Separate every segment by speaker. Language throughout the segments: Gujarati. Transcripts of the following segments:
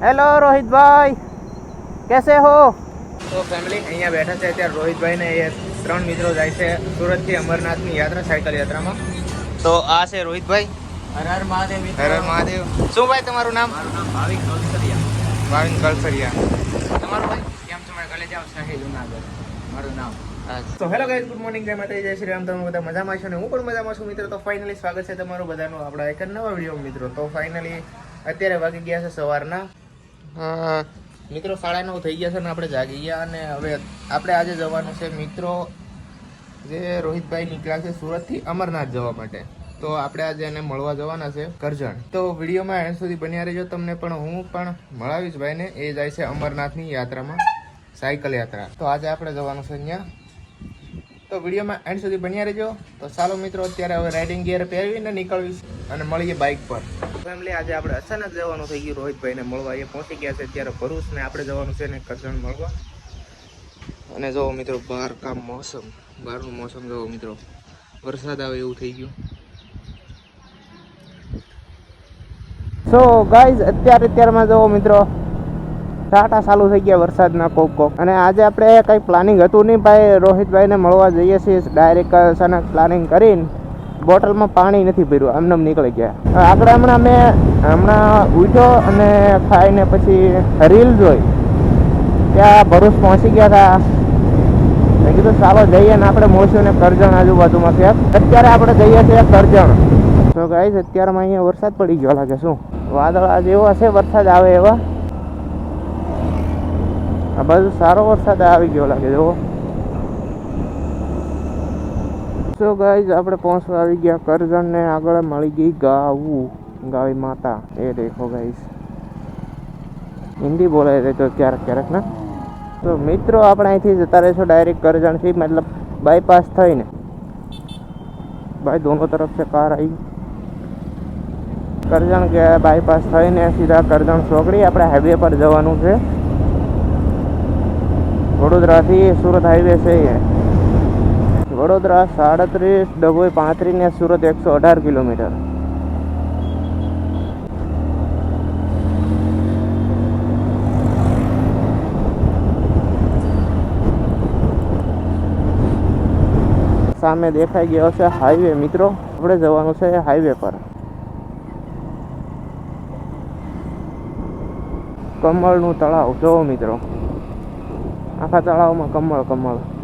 Speaker 1: હેલો રોહિતભાઈ કેસે હો?
Speaker 2: તો ફેમિલી અહીંયા બેઠા છે અત્યારે રોહિતભાઈ ને એ ત્રણ મિત્રો જાય છે સુરતથી અમરનાથની યાત્રા સાયકલ યાત્રામાં. તો આ છે રોહિતભાઈ.
Speaker 3: હર હર મહાદેવ.
Speaker 2: હર હર મહાદેવ. શું ભાઈ તમારું નામ?
Speaker 3: મારું નામ ભાવિક કલસરિયા.
Speaker 2: ભાવિન કલસરિયા. તમારું ભાઈ?
Speaker 3: કેમ છો? મારા કલેજા શાહી જુનાગઢ. મારું નામ.
Speaker 2: તો હેલો ગાઈઝ ગુડ મોર્નિંગ જય માતાજી જય શ્રી રામ. તમે બધા મજામાં છો ને? હું પણ મજામાં છું મિત્રો. તો ફાઇનલી સ્વાગત છે તમારું બધાનું આપણા એક નવા વીડિયો મિત્રો. તો ફાઇનલી અત્યારે વાગી ગયા છે સવારના. મિત્રો સાડા નવ થઈ ગયા છે ને આપણે જાગી ગયા અને હવે આપણે આજે જવાનું છે મિત્રો જે રોહિતભાઈ નીકળ્યા છે સુરતથી અમરનાથ જવા માટે. તો આપણે આજે એને મળવા જવાના છે કરજણ. તો વિડીયોમાં એન્ડ સુધી બન્યા રહેજો. તમને પણ હું પણ મળાવીશ ભાઈને. એ જાય છે અમરનાથની યાત્રામાં, સાયકલ યાત્રા. તો આજે આપણે જવાનું છે અહીંયા. તો વિડીયોમાં એન્ડ સુધી બન્યા રહેજો. તો ચાલો મિત્રો, અત્યારે હવે રાઇડિંગ ગિયર પહેરવીને નીકળવીશ અને મળીએ બાઇક પર. ફેમિલી આજે આપણે અચાનક જવાનું થઈ ગયું. રોહિતભાઈને મળવા એ પહોંચી ગયા છે અત્યારે ભરૂચ ને આપણે જવાનું છે ને કરજણ મળવા. અને જો મિત્રો, બહાર કામ મોસમ, બહારનું મોસમ જોવો મિત્રો. વરસાદ આવે એવું થઈ ગયું.
Speaker 1: સો ગાઈઝ અત્યારે અત્યારમાં જુઓ મિત્રો, ટાટા ચાલુ થઈ ગયા વરસાદના કોક કોક. અને આજે આપણે કંઈ પ્લાનિંગ હતું નહીં ભાઈ? રોહિતભાઈને મળવા જઈએ છીએ. ડાયરેક્ટ અચાનક પ્લાનિંગ કરીને બોટલમાં પાણી નથી ભર્યું એમને નીકળી ગયા. આગળ હમણાં મેં, હમણાં ઉઠ્યો અને ખાઈને પછી રીલ જોઈ. ત્યાં ભરૂચ પહોંચી ગયા હતા. મેં કીધું ચાલો જઈએ ને આપણે મોસ્યું ને કરજણ આજુબાજુમાં ક્યાંક અત્યારે આપણે જઈએ છીએ કરજણ. તો ગાઈઝ અત્યારમાં અહીંયા વરસાદ પડી ગયો લાગે શું? વાદળ આજે એવો હશે વરસાદ આવે એવા. આ બાજુ સારો વરસાદ આવી ગયો લાગે, જુઓ. સો ગાઈઝ આપણે પહોંચવા આવી ગયા કરજણને. આગળ મળી ગઈ ગાવું ગાવી માતા. એ દેખો ગાઈઝ. હિન્દી બોલાય રહેતો ક્યારેક ક્યારેક ને? તો મિત્રો, આપણે અહીંથી જતા રહીશું ડાયરેક્ટ કરજણથી, મતલબ બાયપાસ થઈને. ભાઈ, દોનો તરફ છે કાર આવી કરજણ કે બાયપાસ થઈને સીધા કરજણ ચોકડી. આપણે હાઈવે પર જવાનું છે. વડોદરાથી સુરત હાઈવે છે વડોદરા સાડત્રીસ, ડભોઈ પાંત્રીસ ને સુરત એકસો અઢાર કિલોમીટર. સામે દેખાઈ ગયો છે હાઈવે, મિત્રો. આપણે જવાનું છે હાઈવે પર. કમળનું તળાવ. જોવો મિત્રો. આખા તળાવમાં કમળ કમળ.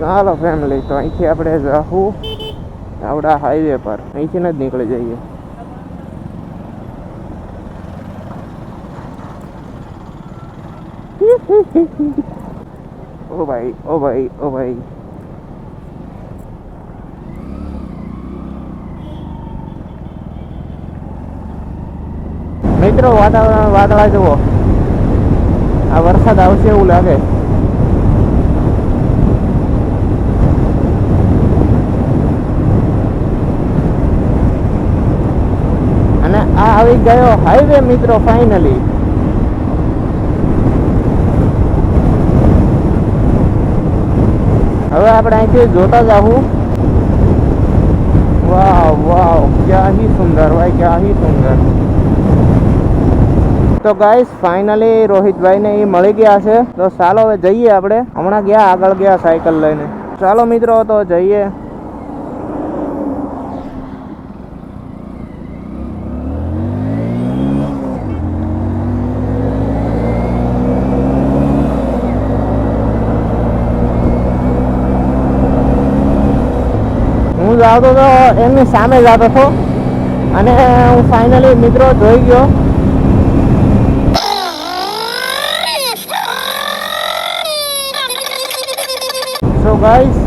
Speaker 1: ચાલો ફેમિલી તો અહીંથી આપણે જાહું આવડા હાઈવે પર. અહીંથી જ નીકળી જઈએ. ઓ ભાઈ ઓ ભાઈ ઓ ભાઈ. મિત્રો, વાતાવરણ વાદળા જુઓ. આ વરસાદ આવશે એવું લાગે અને આ આવી ગયો હાઈવે મિત્રો ફાઇનલી હવે આપણે અહીંથી જોતા જાવું વાહ વાહ ક્યાં હી સુંદર ભાઈ ક્યાં હી સુંદર. તો ગાઈસ ફાઇનલી રોહિતભાઈને એ મળી ગયા છે. તો ચાલો હવે જઈએ આપણે. હમણાં ગયા, આગળ ગયા, સાયકલ લઈને. ચાલો મિત્રો, તો જઈએ. હું જતો હતો એમની સામે જતો હતો. અને હું ફાઇનલી મિત્રો જોઈ ગયો. સો ગાઈસ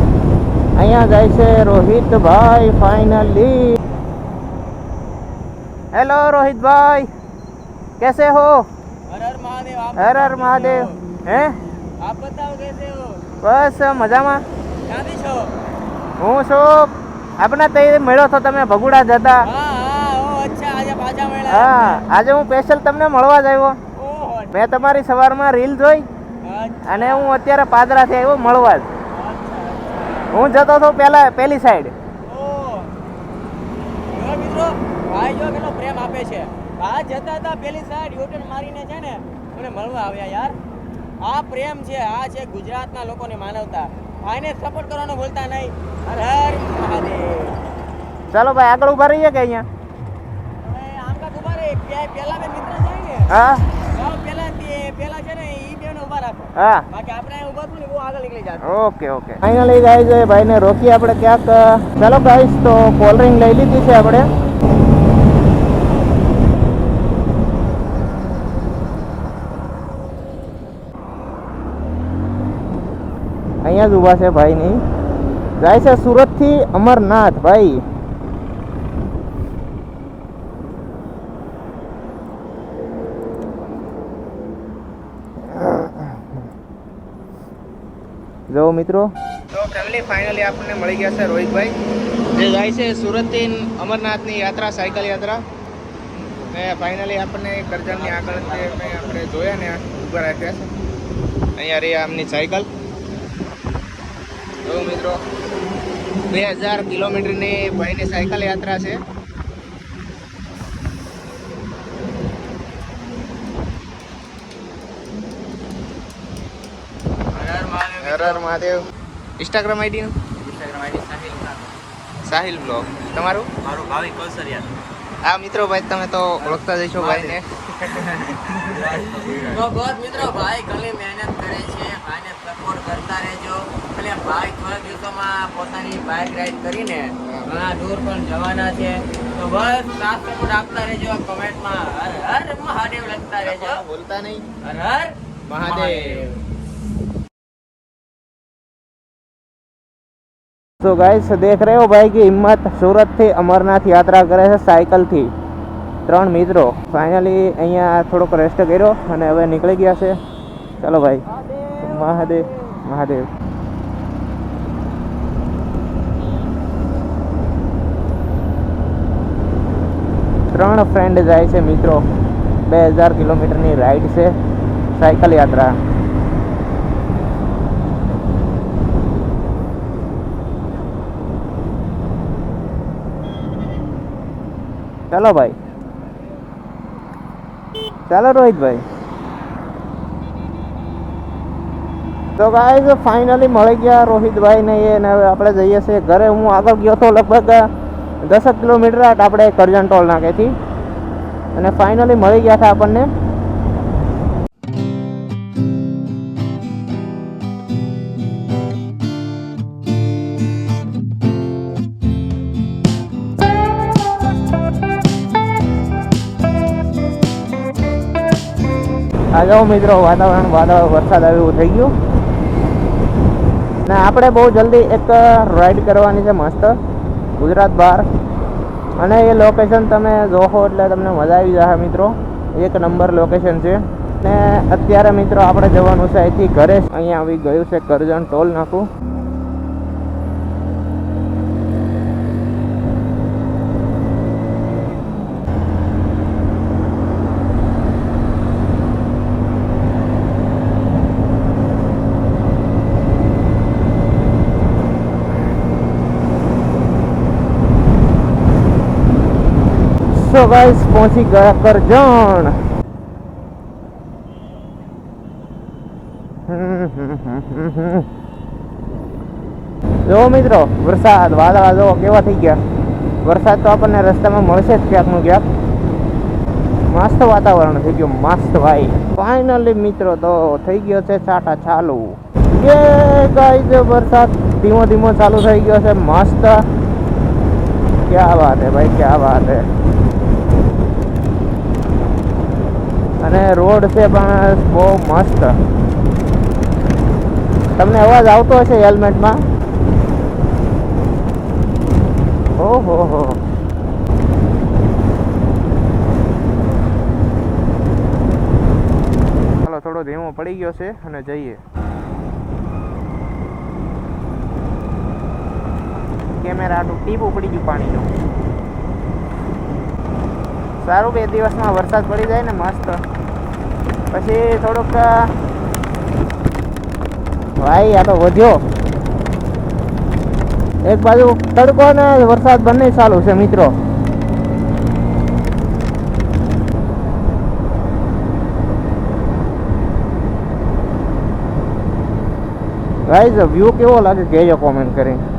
Speaker 1: અહીંયા જાય છે રોહિતભાઈ ફાઇનલી હેલો રોહિતભાઈ કેસે હો?
Speaker 3: હર હર મહાદેવ
Speaker 1: હે?
Speaker 3: આપ બતાવો કેસે હો?
Speaker 1: બસ મજામાં?
Speaker 3: ક્યાંથી છો?
Speaker 1: હું છું આપણા તે મળ્યો તો તમે ભગુડા જતા
Speaker 3: હા આજે
Speaker 1: હા આજે હું સ્પેશિયલ તમને મળવા જ આવ્યો. મેં તમારી સવારમાં રીલ જોઈ અને હું અત્યારે પાદરાથી આવ્યો મળવા જ. હું જતો હતો પેલા પેલી સાઈડ
Speaker 3: મિત્રો ભાઈ જો કેટલો પ્રેમ આપે છે. આ જતા હતા પેલી સાઈડ યુટર્ન મારીને છે ને મને મળવા આવ્યા યાર. આ પ્રેમ છે આ છે ગુજરાતના લોકોની માનવતા. આને સપોર્ટ કરવાનો ભૂલતા નહીં. હર હર મહાદેવ.
Speaker 1: ચાલો ભાઈ આગળ ઊભા રહીએ કે અહીંયા?
Speaker 3: આમ કા ઊભા રે પે- પેલા બે મિત્ર જાય ને.
Speaker 1: હા.
Speaker 3: પેલા પેલા છે ને ઈ બેને ઊભા રાખો.
Speaker 1: હા.
Speaker 3: બાકી આપણે ઊભા થયું ને બહુ આગળ નીકળી જાય
Speaker 1: ઓકે ઓકે. ફાઇનલી ગાઈઝ ભાઈને રોકીએ આપણે ક્યાંક ચાલો ગાઈઝ તો કોલ્ડ ડ્રિંક લઈ લીધી છે આપણે. અહીંયા જ ઊભા છે ભાઈની. જાય છે સુરતથી અમરનાથ, ભાઈ. જો મિત્રો.
Speaker 2: તો ફેમિલી ફાઇનલી આપણને મળી ગયા છે રોહિતભાઈ. જે જાય છે સુરતથી અમરનાથની યાત્રા, સાયકલ યાત્રા. ને ફાઇનલી આપણને કરજણની આગળ જે આપણે જોયા ને ઊભા રાખ્યા છે. અહીંયા રહી આમની સાયકલ. જો મિત્રો. બે હજાર કિલોમીટરની ભાઈની સાયકલ યાત્રા છે.
Speaker 3: Mahadev
Speaker 2: Instagram
Speaker 3: ID Sahil
Speaker 2: Sahil blog. તમારું?
Speaker 3: મારું ભાવિક કૌશલ્યા
Speaker 2: આ મિત્રો ભાઈ તમે તો ઓળખતા જઈશો ભાઈને.
Speaker 3: ને બસ. મિત્રો ભાઈ ઘણી મહેનત કરે છે. ભાઈને સપોર્ટ કરતા રહેજો અને ભાઈ થોડા બાઇક રાઈડ કરીને ઘણા દૂર પણ જવાના છે. તો બસ સાથ સપોર્ટ આપતા રહેજો કમેન્ટમાં હર હર મહાદેવ લખતા રહેજો.
Speaker 2: બોલતા નહીં.
Speaker 3: હર હર
Speaker 2: મહાદેવ.
Speaker 1: તો ગાઈસ દેખ રહ્યો ભાઈ કે હિંમત સુરતથી અમરનાથ યાત્રા કરે છે સાયકલથી. ત્રણ મિત્રો. ફાઇનલી અહીંયા થોડોક રેસ્ટ કર્યો અને હવે નીકળી ગયા છે. ચાલો ભાઈ. મહાદેવ. મહાદેવ. ત્રણ ફ્રેન્ડ જાય છે મિત્રો. બે હજાર કિલોમીટરની રાઈડ છે. સાયકલ યાત્રા. ચાલો ભાઈ. ચાલો રોહિતભાઈ. તો ગાય ફાઇનલી મળી ગયા રોહિતભાઈ ને એ આપણે જઈએ છીએ ઘરે. હું આગળ ગયો તો લગભગ દસક કિલોમીટર આપણે કરજણ ટોલ નાકેથી. અને ફાઇનલી મળી ગયા હતા આપણને. આ મિત્રો, વાતાવરણ વાદળ, વરસાદ આવે એવું થઈ ગયું. ને આપણે બહુ જલ્દી એક રાઈડ કરવાની છે મસ્ત. ગુજરાત બહાર. અને એ લોકેશન તમે જોહો એટલે તમને મજા આવી જશે મિત્રો. એક નંબર લોકેશન છે. ને અત્યારે મિત્રો આપણે જવાનું છે અહીંથી ઘરે. અહીંયા આવી ગયું છે કરજણ ટોલ નાખું. સો ગાઈસ, પહોંચી ગયા કરજણ. જો મિત્રો, વરસાદ, વાદળા જો કેવા થઈ ગયા. વરસાદ તો આપણને રસ્તામાં મળશે જ ક્યાંકનું ક્યાંક. મસ્ત વાતાવરણ થઈ ગયું, મસ્ત ભાઈ ફાઇનલી મિત્રો, તો થઈ ગયો છે છાટા ચાલુ. કે ગાઈસ વરસાદ ધીમો ધીમો ચાલુ થઈ ગયો છે, મસ્ત. ક્યાં વાત હે ભાઈ, ક્યાં વાત હે? અને રોડ છે પણ બહુ મસ્ત. તમને અવાજ આવતો હશે હેલ્મેટમાં? ઓહો હો. ચાલો, થોડો ધીમો પડી ગયો છે અને જઈએ. કેમેરા આટલું ટીપ પડી ગયું પાણીનું. સારું બે દિવસમાં વરસાદ પડી જાય ને મસ્ત. પછી થોડુંક ભાઈ, આ તો વધ્યો. એક બાજુ તડકો ને વરસાદ બંને ચાલુ છે, મિત્રો. ગાઈઝ વ્યૂ કેવો લાગે? કહેજો કોમેન્ટ કરીને.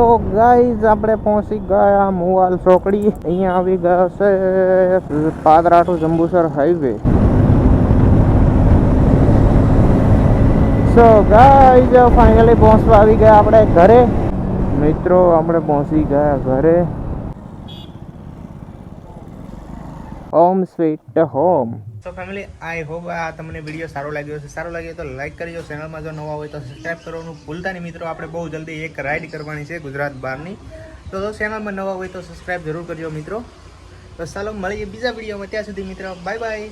Speaker 1: તો ગાઈઝ આપણે પહોંચી ગયા મુવાલ ચોકડી. અહીંયા આવી ગયા છે Padra to Jambusar highway so guys finally પહોંચવા આવી ગયા આપણે ઘરે. મિત્રો, આપણે પહોંચી ગયા ઘરે. ઓમ સ્વીટ હોમ
Speaker 2: તો ફેમિલી આઈ હોપ આ તમને વીડિયો સારો લાગ્યો હશે. સારો લાગ્યો તો લાઈક કરજો. ચેનલમાં જો નવા હોય તો સબસ્ક્રાઈબ કરવાનું ભૂલતા નહીં મિત્રો. આપણે બહુ જલ્દી એક રાઈડ કરવાની છે ગુજરાત બહારની. તો જો ચેનલમાં નવા હોય તો સબસ્ક્રાઈબ જરૂર કરજો મિત્રો. તો ચાલો, મળીએ બીજા વિડીયોમાં ત્યાં સુધી મિત્રો બાય બાય